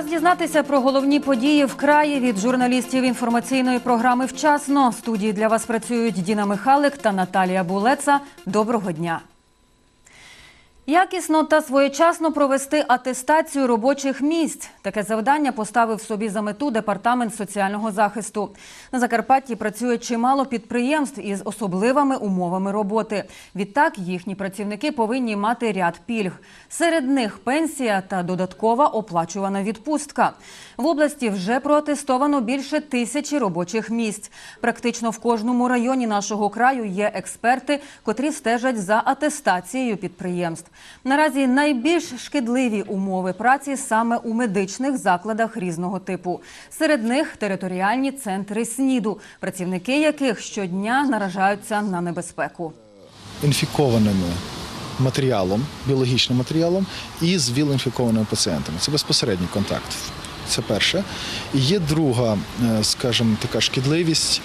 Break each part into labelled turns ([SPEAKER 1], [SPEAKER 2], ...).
[SPEAKER 1] Час дізнатися про головні події в краї від журналістів інформаційної програми Вчасно. В студії для вас працюють Діна Михалик та Наталія Булеца. Доброго дня. Якісно та своєчасно провести атестацію робочих місць. Таке завдання поставив собі за мету департамент соціального захисту. На Закарпатті працює чимало підприємств із особливими умовами роботи. Відтак їхні працівники повинні мати ряд пільг. Серед них пенсія та додаткова оплачувана відпустка. В області вже проатестовано більше тисячі робочих місць. Практично в кожному районі нашого краю є експерти, котрі стежать за атестацією підприємств. Наразі найбільш шкідливі умови праці саме у медичних закладах різного типу. Серед них територіальні центри СНІДу, працівники яких щодня наражаються на небезпеку.
[SPEAKER 2] інфікованими матеріалом, біологічним матеріалом і з віл-інфікованими пацієнтами. Це безпосередній контакт. Це перше. І є друга, е, скажімо, така шкідливість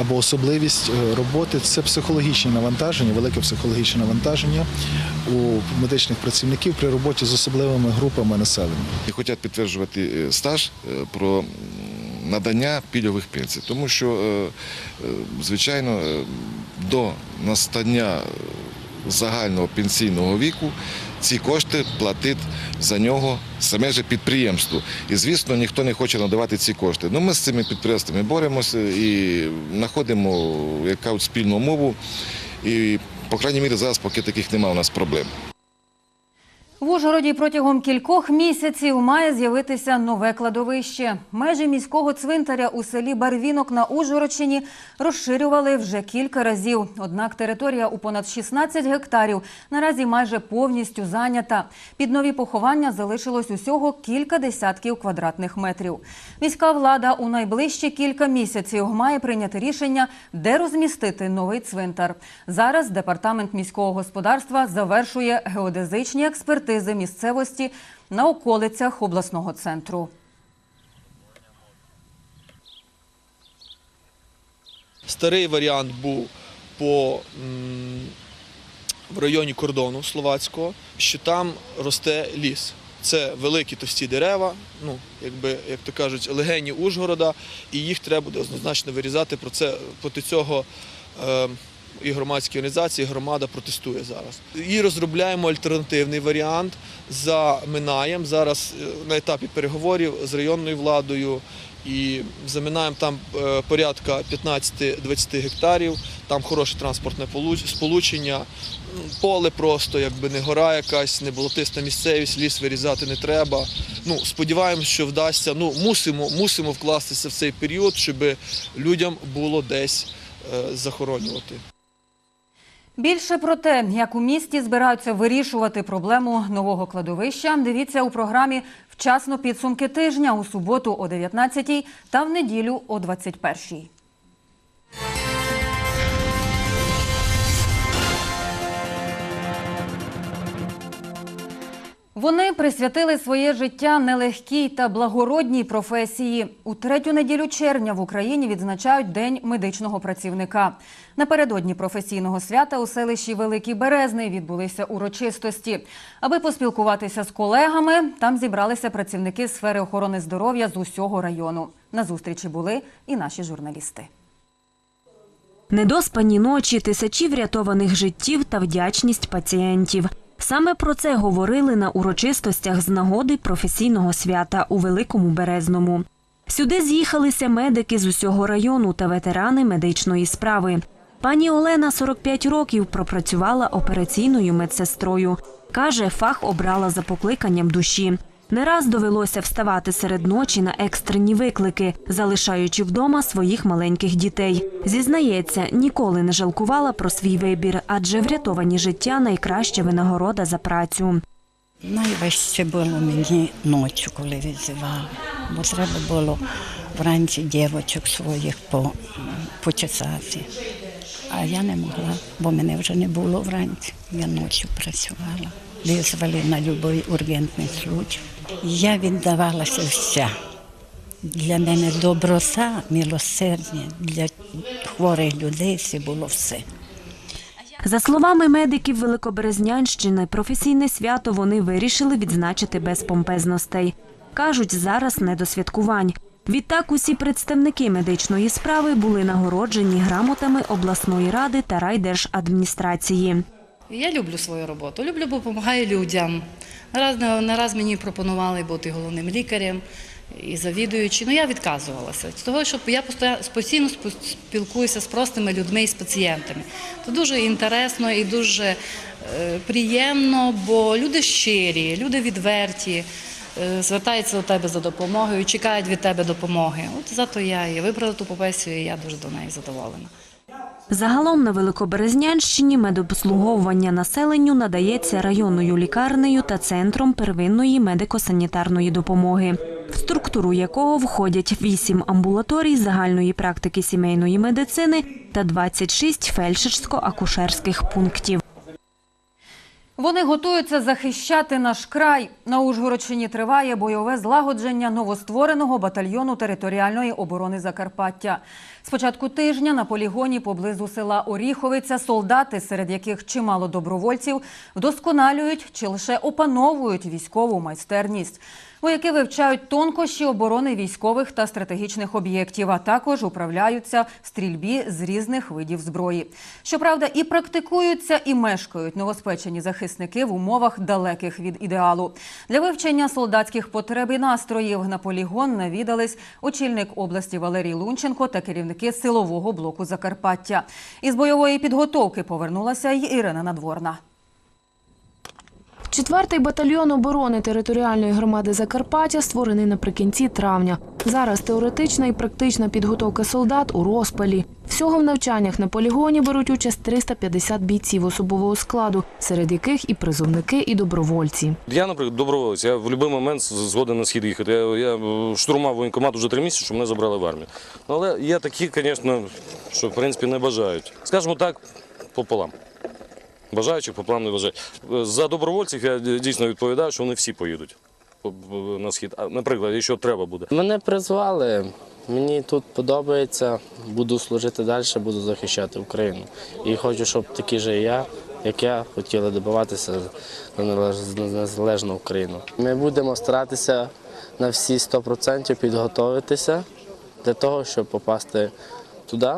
[SPEAKER 2] або особливість е, роботи це психологічне навантаження, велике психологічне навантаження у медичних працівників при роботі з особливими групами населення.
[SPEAKER 3] і хочуть підтверджувати е, стаж про надання пільгових пенсій. Тому що, звичайно, до настання загального пенсійного віку ці кошти платить за нього саме же підприємство. І, звісно, ніхто не хоче надавати ці кошти. Ну, ми з цими підприємствами боремося і знаходимо яка спільну мову. І, по крайній мірі, зараз поки таких немає у нас проблем.
[SPEAKER 1] В Ужгороді протягом кількох місяців має з'явитися нове кладовище. Межі міського цвинтаря у селі Барвінок на Ужгородщині розширювали вже кілька разів. Однак територія у понад 16 гектарів наразі майже повністю зайнята. Під нові поховання залишилось усього кілька десятків квадратних метрів. Міська влада у найближчі кілька місяців має прийняти рішення, де розмістити новий цвинтар. Зараз департамент міського господарства завершує геодезичні експертизи місцевості на околицях обласного центру.
[SPEAKER 4] Старий варіант був по, в районі кордону словацького, що там росте ліс. Це великі товсті дерева, ну, якби, як то кажуть, легені Ужгорода, і їх треба буде однозначно вирізати. Про це проти цього е, і громадські організації, і громада протестує зараз. І розробляємо альтернативний варіант за Минаєм. Зараз е, на етапі переговорів з районною владою і заминаємо там е, порядка 15-20 гектарів, там хороше транспортне сполучення, поле просто, якби не гора якась, не болотиста місцевість, ліс вирізати не треба. Ну, сподіваємось, що вдасться. Ну, мусимо, мусимо вкластися в цей період, щоб людям було десь е, захоронювати.
[SPEAKER 1] Більше про те, як у місті збираються вирішувати проблему нового кладовища, дивіться у програмі «Вчасно підсумки тижня» у суботу о 19 та в неділю о 21 Вони присвятили своє життя нелегкій та благородній професії. У третю неділю червня в Україні відзначають День медичного працівника. Напередодні професійного свята у селищі Великий Березний відбулися урочистості. Аби поспілкуватися з колегами, там зібралися працівники сфери охорони здоров'я з усього району. На зустрічі були і наші журналісти.
[SPEAKER 5] Недоспані ночі, тисячі врятованих життів та вдячність пацієнтів. Саме про це говорили на урочистостях з нагоди професійного свята у Великому Березному. Сюди з'їхалися медики з усього району та ветерани медичної справи. Пані Олена 45 років пропрацювала операційною медсестрою. Каже, фах обрала за покликанням душі. Не раз довелося вставати серед ночі на екстрені виклики, залишаючи вдома своїх маленьких дітей. Зізнається, ніколи не жалкувала про свій вибір, адже врятовані життя найкраща винагорода за працю.
[SPEAKER 6] Найважче було мені ночі, коли відзивали, бо треба було вранці дівочок своїх по, почесати. А я не могла, бо мене вже не було вранці. Я ночі працювала. Визвали на будь-який ургентний случай. Я віддавалася вся. Для мене доброта, милосердя, для хворих людей це було все.
[SPEAKER 5] За словами медиків Великоберезнянщини, професійне свято вони вирішили відзначити без помпезностей. кажуть, зараз не до святкувань. Відтак усі представники медичної справи були нагороджені грамотами обласної ради та райдержадміністрації.
[SPEAKER 7] Я люблю свою роботу, люблю, бо допомагаю людям. Нараз, не раз мені пропонували бути головним лікарем і завідуючим. Ну я відказувалася. З того, що я постійно спілкуюся з простими людьми і з пацієнтами. Це дуже інтересно і дуже е, приємно, бо люди щирі, люди відверті. е, Звертаються до тебе за допомогою, чекають від тебе допомоги. От зато я і вибрала ту професію, і я дуже до неї задоволена.
[SPEAKER 5] Загалом на Великоберезнянщині медобслуговування населенню надається районною лікарнею та центром первинної медико-санітарної допомоги, в структуру якого входять 8 амбулаторій загальної практики сімейної медицини та 26 фельдшерсько-акушерських пунктів.
[SPEAKER 1] Вони готуються захищати наш край. На Ужгородщині триває бойове злагодження новоствореного батальйону територіальної оборони Закарпаття. З початку тижня на полігоні поблизу села Оріховиця солдати, серед яких чимало добровольців, вдосконалюють чи лише опановують військову майстерність. Вояки вивчають тонкощі оборони військових та стратегічних об'єктів, а також управляються стрільбі з різних видів зброї. Щоправда, і практикуються, і мешкають новоспечені захисники в умовах далеких від ідеалу. Для вивчення солдатських потреб і настроїв на полігон навідались очільник області Валерій Лунченко та керівники силового блоку Закарпаття. Із бойової підготовки повернулася й Ірина Надворна.
[SPEAKER 8] Четвертий батальйон оборони територіальної громади Закарпаття створений наприкінці травня. Зараз теоретична і практична підготовка солдат у розпалі. Всього в навчаннях на полігоні беруть участь 350 бійців особового складу, серед яких і призовники, і добровольці.
[SPEAKER 9] Я, наприклад, доброволець. Я в будь-який момент згоден на схід їхати. Я, я штурмував воєнкомат уже три місяці, щоб мене забрали в армію. Ну, але є такі, звісно, що в принципі не бажають. Скажімо так, пополам. Бажаючих пополам не бажають. За добровольців я дійсно відповідаю, що вони всі поїдуть по- по- на схід. Наприклад, якщо треба буде.
[SPEAKER 10] Мене призвали, мені тут подобається, буду служити далі, буду захищати Україну. І хочу, щоб такі ж я, як я, хотіли добиватися на незалежну Україну. Ми будемо старатися на всі 100% підготуватися для того, щоб попасти туди,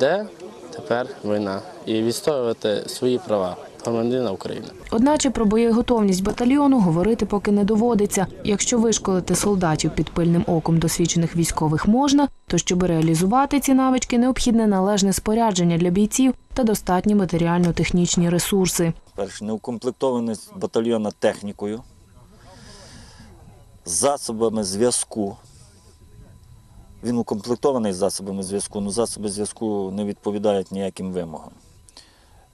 [SPEAKER 10] де тепер війна, і відстоювати свої права громадянина України.
[SPEAKER 8] Одначе про боєготовність батальйону говорити поки не доводиться. Якщо вишколити солдатів під пильним оком досвідчених військових можна, то щоб реалізувати ці навички, необхідне належне спорядження для бійців та достатні матеріально-технічні ресурси.
[SPEAKER 11] Перше, неукомплектованість батальйона технікою, засобами зв'язку. Він укомплектований засобами зв'язку, але засоби зв'язку не відповідають ніяким вимогам.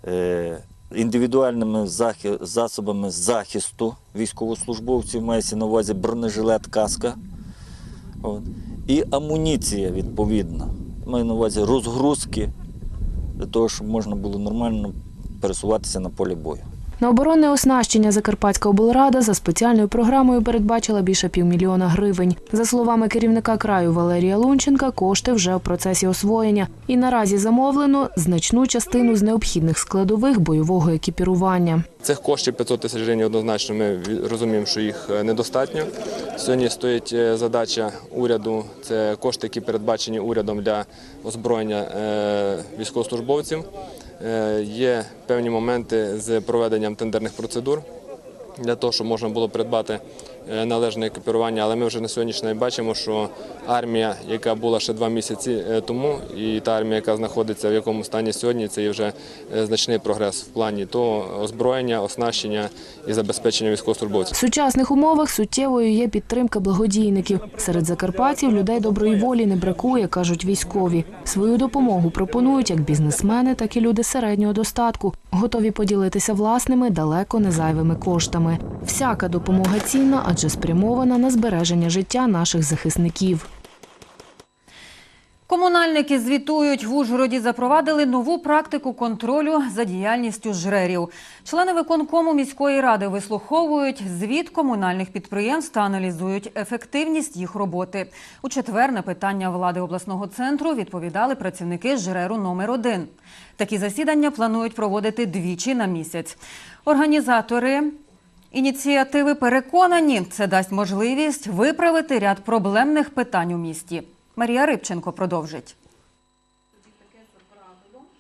[SPEAKER 11] Е, індивідуальними засобами захисту військовослужбовців мається на увазі бронежилет, каска. І амуніція відповідна. Маю на увазі розгрузки для того, щоб можна було нормально пересуватися на полі бою.
[SPEAKER 8] На оборонне оснащення Закарпатська облрада за спеціальною програмою передбачила більше півмільйона гривень. За словами керівника краю Валерія Лунченка, кошти вже в процесі освоєння. І наразі замовлено значну частину з необхідних складових бойового екіпірування.
[SPEAKER 12] Цих коштів 500 тисяч гривень однозначно ми розуміємо, що їх е, недостатньо. Сьогодні стоїть е, задача уряду, це кошти, які передбачені урядом для озброєння е, військовослужбовців. Е, Є певні моменти з проведенням тендерних процедур для того, щоб можна було придбати е, належне екіпірування. Але ми вже на сьогоднішній день бачимо, що армія, яка була ще два місяці е, тому, і та армія, яка знаходиться в якому стані сьогодні, це є вже е, значний прогрес в плані того озброєння, оснащення і забезпечення військовослужбовців.
[SPEAKER 8] В сучасних умовах суттєвою є підтримка благодійників. Серед закарпатців людей доброї волі не бракує, кажуть військові. Свою допомогу пропонують як бізнесмени, так і люди середнього достатку, готові поділитися власними далеко не зайвими коштами. Всяка допомога цінна, адже спрямована на збереження життя наших захисників.
[SPEAKER 1] Комунальники звітують, в Ужгороді запровадили нову практику контролю за діяльністю жрерів. Члени виконкому міської ради вислуховують звіт комунальних підприємств та аналізують ефективність їх роботи. У четвер на питання влади обласного центру відповідали працівники жреру номер 1 Такі засідання планують проводити двічі на місяць. Організатори Ініціативи переконані, це дасть можливість виправити ряд проблемних питань у місті. Марія Рибченко продовжить.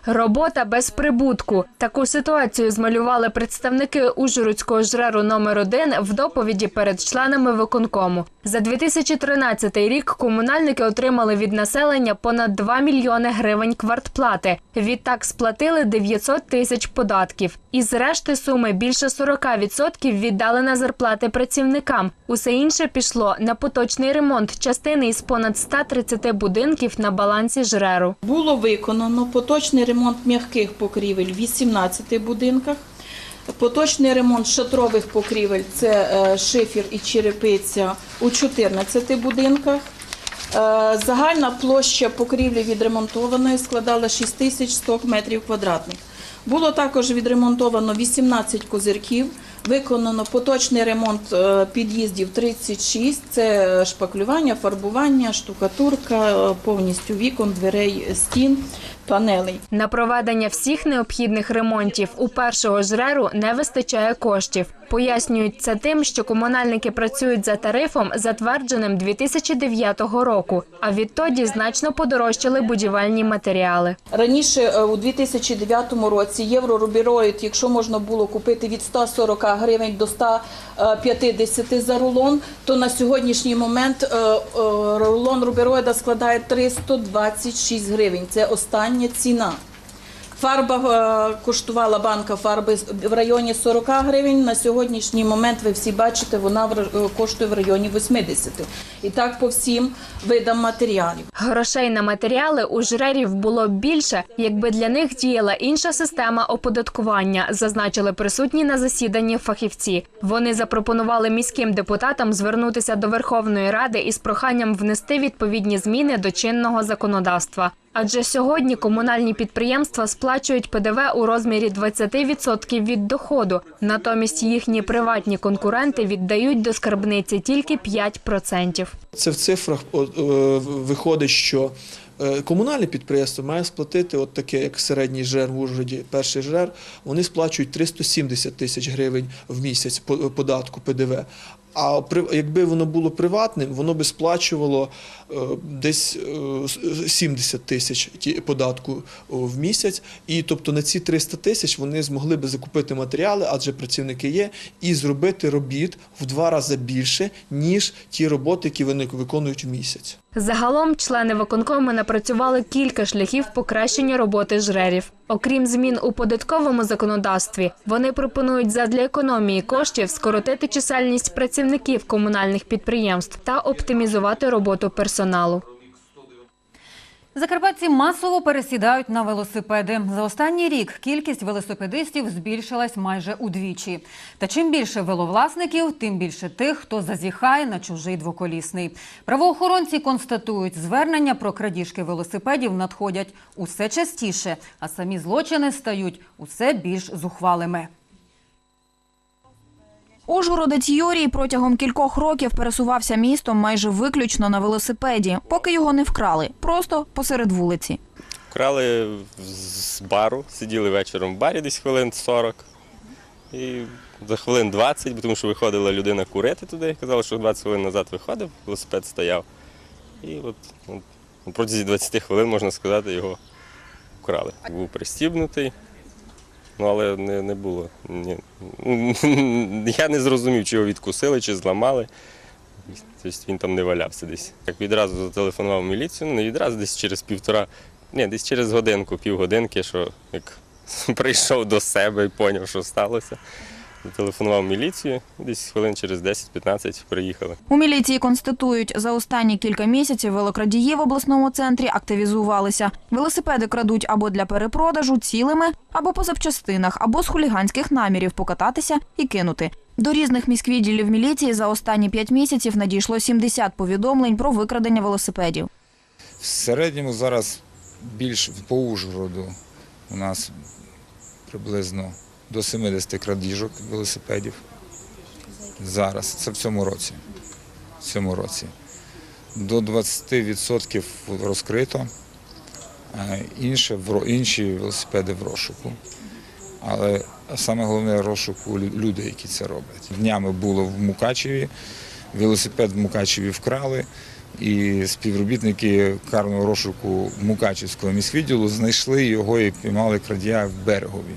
[SPEAKER 13] Робота без прибутку. Таку ситуацію змалювали представники Ужгородського жреру номер 1 в доповіді перед членами виконкому. За 2013 рік комунальники отримали від населення понад 2 мільйони гривень квартплати. Відтак сплатили 900 тисяч податків. Із решти суми більше 40% віддали на зарплати працівникам. Усе інше пішло на поточний ремонт частини із понад 130 будинків на балансі жреру.
[SPEAKER 14] Було виконано поточний ремонт м'яких покрівель в 18 будинках. Поточний ремонт шатрових покрівель це е, шифер і черепиця у 14 будинках. Е, Загальна площа покрівлі відремонтованої складала 6100 метрів квадратних. Було також відремонтовано 18 козирків, виконано поточний ремонт е, під'їздів 36, це шпаклювання, фарбування, штукатурка, повністю вікон, дверей, стін, панелей.
[SPEAKER 13] На проведення всіх необхідних ремонтів у першого жреру не вистачає коштів. Пояснюють це тим, що комунальники працюють за тарифом, затвердженим 2009 року, а відтоді значно подорожчали будівельні матеріали.
[SPEAKER 14] Раніше е, у 2009 році єврорубіроїд, якщо можна було купити від 140 гривень до 150 за рулон, то на сьогоднішній момент е, е, рулон рубероїда складає 326 гривень. Це остання ціна. Фарба е, коштувала банка фарби в районі 40 гривень. На сьогоднішній момент ви всі бачите, вона е, коштує в районі 80. І так по всім видам матеріалів.
[SPEAKER 13] Грошей на матеріали у жрерів було б більше, якби для них діяла інша система оподаткування, зазначили присутні на засіданні фахівці. Вони запропонували міським депутатам звернутися до Верховної Ради із проханням внести відповідні зміни до чинного законодавства. Адже сьогодні комунальні підприємства сплачують ПДВ у розмірі 20% від доходу. Натомість їхні приватні конкуренти віддають до скарбниці тільки 5%.
[SPEAKER 4] Це в цифрах е, виходить, що е, комунальне підприємство має сплатити, от таке, як середній жрер в Ужгороді, перший жрер, вони сплачують 370 тисяч гривень в місяць по- податку ПДВ. А якби воно було приватним, воно би сплачувало е, десь е, 70 тисяч податку в місяць. І тобто на ці 300 тисяч вони змогли би закупити матеріали, адже працівники є, і зробити робіт в два рази більше, ніж ті роботи, які вони виконують в місяць.
[SPEAKER 13] Загалом члени виконкому напрацювали кілька шляхів покращення роботи жрерів. Окрім змін у податковому законодавстві, вони пропонують задля економії коштів скоротити чисельність працівників комунальних підприємств та оптимізувати роботу персоналу.
[SPEAKER 1] Закарпатці масово пересідають на велосипеди. За останній рік кількість велосипедистів збільшилась майже удвічі. Та чим більше веловласників, тим більше тих, хто зазіхає на чужий двоколісний. Правоохоронці констатують, звернення про крадіжки велосипедів надходять усе частіше, а самі злочини стають усе більш зухвалими.
[SPEAKER 15] Ужгородець Юрій протягом кількох років пересувався містом майже виключно на велосипеді, поки його не вкрали, просто посеред вулиці.
[SPEAKER 16] Вкрали з бару, сиділи вечором в барі десь хвилин 40. І за хвилин 20, бо тому що виходила людина курити туди, казала, що 20 хвилин назад виходив, велосипед стояв. І от ну, протягом 20 хвилин, можна сказати, його вкрали. Був пристібнутий, ну але не, не було. Ні. Я не зрозумів, чи його відкусили, чи зламали. Тобто він там не валявся десь. Як відразу зателефонував міліцію, ну відразу десь через півтора, ні, десь через годинку, півгодинки, що як прийшов до себе і зрозумів, що сталося. Зателефонував міліцію, десь хвилин через 10-15 приїхали.
[SPEAKER 15] У міліції констатують, за останні кілька місяців велокрадії в обласному центрі активізувалися. Велосипеди крадуть або для перепродажу цілими, або по запчастинах, або з хуліганських намірів покататися і кинути. До різних міськвідділів міліції за останні п'ять місяців надійшло 70 повідомлень про викрадення велосипедів.
[SPEAKER 17] В середньому зараз більш по Ужгороду у нас приблизно до 70 крадіжок велосипедів. Зараз, це в цьому році. В цьому році. До 20% розкрито, а інше, інші велосипеди в розшуку. але саме головне розшуку лю- людей, які це роблять. Днями було в Мукачеві, велосипед в Мукачеві вкрали, і співробітники карного розшуку Мукачевського міськвідділу знайшли його і піймали крадія в берегові.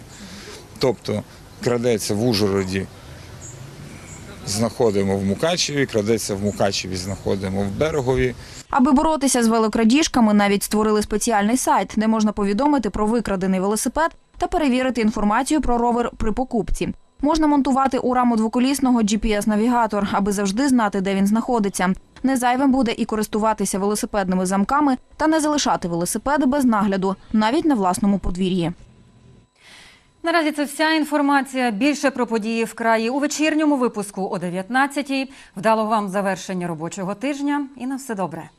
[SPEAKER 17] Тобто крадеться в Ужгороді, знаходимо в Мукачеві, крадеться в Мукачеві, знаходимо в берегові.
[SPEAKER 15] Аби боротися з велокрадіжками, навіть створили спеціальний сайт, де можна повідомити про викрадений велосипед та перевірити інформацію про ровер при покупці. Можна монтувати у раму двоколісного GPS-навігатор, аби завжди знати, де він знаходиться. Не зайвим буде і користуватися велосипедними замками та не залишати велосипеди без нагляду, навіть на власному подвір'ї.
[SPEAKER 1] Наразі це вся інформація. Більше про події в краї у вечірньому випуску о 19-й. Вдалого вам завершення робочого тижня і на все добре.